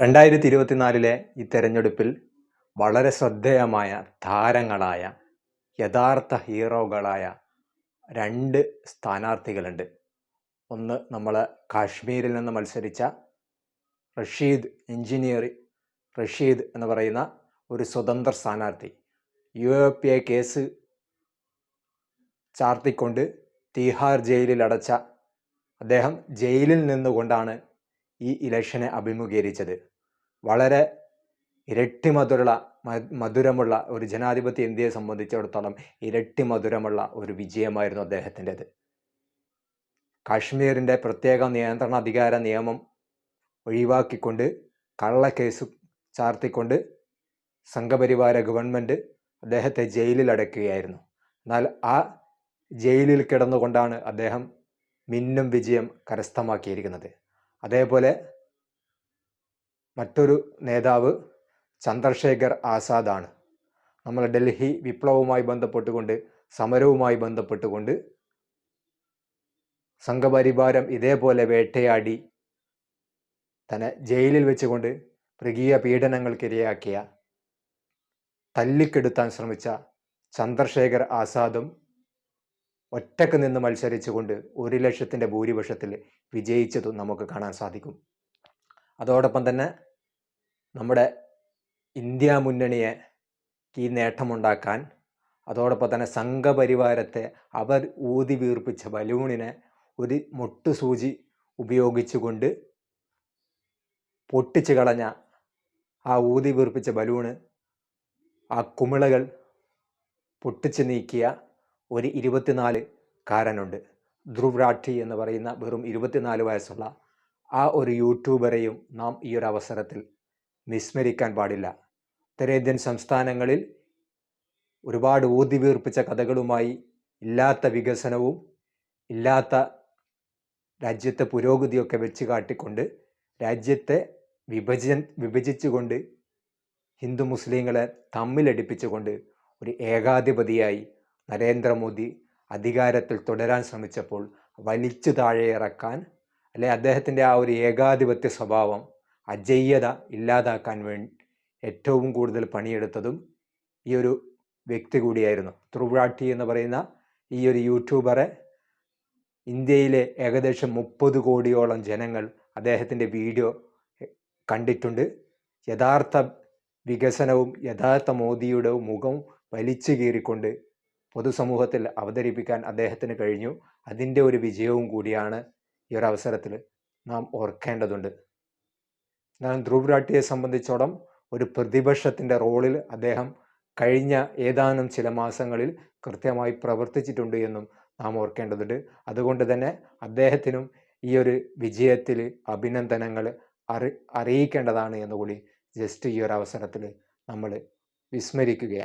രണ്ടായിരത്തി ഇരുപത്തിനാലിലെ ഈ തെരഞ്ഞെടുപ്പിൽ വളരെ ശ്രദ്ധേയമായ താരങ്ങളായ യഥാർത്ഥ ഹീറോകളായ രണ്ട് സ്ഥാനാർത്ഥികളുണ്ട്. ഒന്ന് നമ്മൾ കാശ്മീരിൽ നിന്ന് മത്സരിച്ച റഷീദ് എഞ്ചിനീയർ റഷീദ് എന്ന് പറയുന്ന ഒരു സ്വതന്ത്ര സ്ഥാനാർത്ഥി. U A P A case ചാർത്തിക്കൊണ്ട് Tihar ജയിലിൽ അടച്ച അദ്ദേഹം ജയിലിൽ നിന്നുകൊണ്ടാണ് ഈ ഇലക്ഷനെ അഭിമുഖീകരിച്ചത്. വളരെ ഇരട്ടി മധുരമുള്ള മധുരമുള്ള ഒരു ജനാധിപത്യ ഇന്ത്യയെ സംബന്ധിച്ചിടത്തോളം ഇരട്ടി മധുരമുള്ള ഒരു വിജയമായിരുന്നു അദ്ദേഹത്തിന്റെത്. കാശ്മീരിന്റെ പ്രത്യേക നിയന്ത്രണ അധികാര നിയമം ഒഴിവാക്കിക്കൊണ്ട് കള്ളക്കേസ് ചാർത്തിക്കൊണ്ട് സംഘപരിവാര ഗവൺമെന്റ് അദ്ദേഹത്തെ ജയിലിൽ അടയ്ക്കുകയായിരുന്നു എന്നാൽ ആ ജയിലിൽ കിടന്നുകൊണ്ടാണ് അദ്ദേഹം മിന്നും വിജയം കരസ്ഥമാക്കിയിരിക്കുന്നത്. അതേപോലെ മറ്റൊരു നേതാവ് ചന്ദ്രശേഖർ ആസാദാണ്. നമ്മൾ ഡൽഹി വിപ്ലവവുമായി ബന്ധപ്പെട്ടുകൊണ്ട് സമരവുമായി ബന്ധപ്പെട്ടുകൊണ്ട് സംഘപരിവാരം ഇതേപോലെ വേട്ടയാടി തന്നെ ജയിലിൽ വെച്ചുകൊണ്ട് മൃഗീയ പീഡനങ്ങൾക്കിരയാക്കിയ തല്ലിക്കെടുത്താൻ ശ്രമിച്ച ചന്ദ്രശേഖർ ആസാദും ഒറ്റയ്ക്ക് നിന്ന് മത്സരിച്ചുകൊണ്ട് ഒരു ലക്ഷത്തിന്റെ ഭൂരിപക്ഷത്തിൽ വിജയിച്ചതും നമുക്ക് കാണാൻ സാധിക്കും. അതോടൊപ്പം തന്നെ നമ്മുടെ ഇന്ത്യ മുന്നണിയെ ഈ നേട്ടമുണ്ടാക്കാൻ അതോടൊപ്പം തന്നെ സംഘപരിവാരത്തെ അവർ ഊതി വീർപ്പിച്ച ബലൂണിനെ ഒരു മുട്ടുസൂചി ഉപയോഗിച്ചുകൊണ്ട് പൊട്ടിച്ചു കളഞ്ഞ ആ ഊതി വീർപ്പിച്ച ബലൂണ് ആ കുമിളകൾ പൊട്ടിച്ചു നീക്കിയ ഒരു ഇരുപത്തിനാല് കാരനുണ്ട്. ധ്രുവ് രാഠി എന്ന് പറയുന്ന വെറും ഇരുപത്തിനാല് വയസ്സുള്ള ആ ഒരു യൂട്യൂബറെയും നാം ഈ ഒരു അവസരത്തിൽ വിസ്മരിക്കാൻ പാടില്ല. ഉത്തരേന്ത്യൻ സംസ്ഥാനങ്ങളിൽ ഒരുപാട് ഊതി വീർപ്പിച്ച കഥകളുമായി ഇല്ലാത്ത വികസനവും ഇല്ലാത്ത രാജ്യത്തെ പുരോഗതിയൊക്കെ വെച്ച് കാട്ടിക്കൊണ്ട് രാജ്യത്തെ വിഭജൻ വിഭജിച്ചുകൊണ്ട് ഹിന്ദു മുസ്ലിങ്ങളെ തമ്മിലടിപ്പിച്ചുകൊണ്ട് ഒരു ഏകാധിപതിയായി നരേന്ദ്രമോദി അധികാരത്തിൽ തുടരാൻ ശ്രമിച്ചപ്പോൾ വലിച്ചു താഴെ ഇറക്കാൻ അല്ലെ അദ്ദേഹത്തിന്റെ ആ ഒരു ഏകാധിപത്യ സ്വഭാവം അജയ്യത ഇല്ലാതാക്കാൻ വേണ്ടി ഏറ്റവും കൂടുതൽ പണിയെടുത്തതും ഈ ഒരു വ്യക്തി കൂടിയായിരുന്നു. ത്രിപുരാട്ടി എന്ന് പറയുന്ന ഈ ഒരു യൂട്യൂബറെ ഇന്ത്യയിലെ ഏകദേശം മുപ്പത് കോടിയോളം ജനങ്ങൾ അദ്ദേഹത്തിന്റെ വീഡിയോ കണ്ടിട്ടുണ്ട്. യഥാർത്ഥ വികസനവും യഥാർത്ഥ മോദിയുടെ മുഖം വലിച്ചു കീറിക്കൊണ്ട് പൊതുസമൂഹത്തിൽ അവതരിപ്പിക്കാൻ അദ്ദേഹത്തിന് കഴിഞ്ഞു. അതിന്റെ ഒരു വിജയവും കൂടിയാണ് ഈ ഒരു അവസരത്തിൽ നാം ഓർക്കേണ്ടതുണ്ട്. എന്നാൽ ധ്രുവ് രാട്ടിയെ സംബന്ധിച്ചോളം ഒരു പ്രതിപക്ഷത്തിന്റെ റോളിൽ അദ്ദേഹം കഴിഞ്ഞ ഏതാനും ചില മാസങ്ങളിൽ കൃത്യമായി പ്രവർത്തിച്ചിട്ടുണ്ട് എന്നും നാം ഓർക്കേണ്ടതുണ്ട്. അതുകൊണ്ട് തന്നെ അദ്ദേഹത്തിനും ഈ ഒരു വിജയത്തിൽ അഭിനന്ദനങ്ങൾ അറി അറിയിക്കേണ്ടതാണ് എന്നുകൂടി ജസ്റ്റ് ഈ ഒരു അവസരത്തിൽ നമ്മൾ വിസ്മരിക്കുകയാണ്.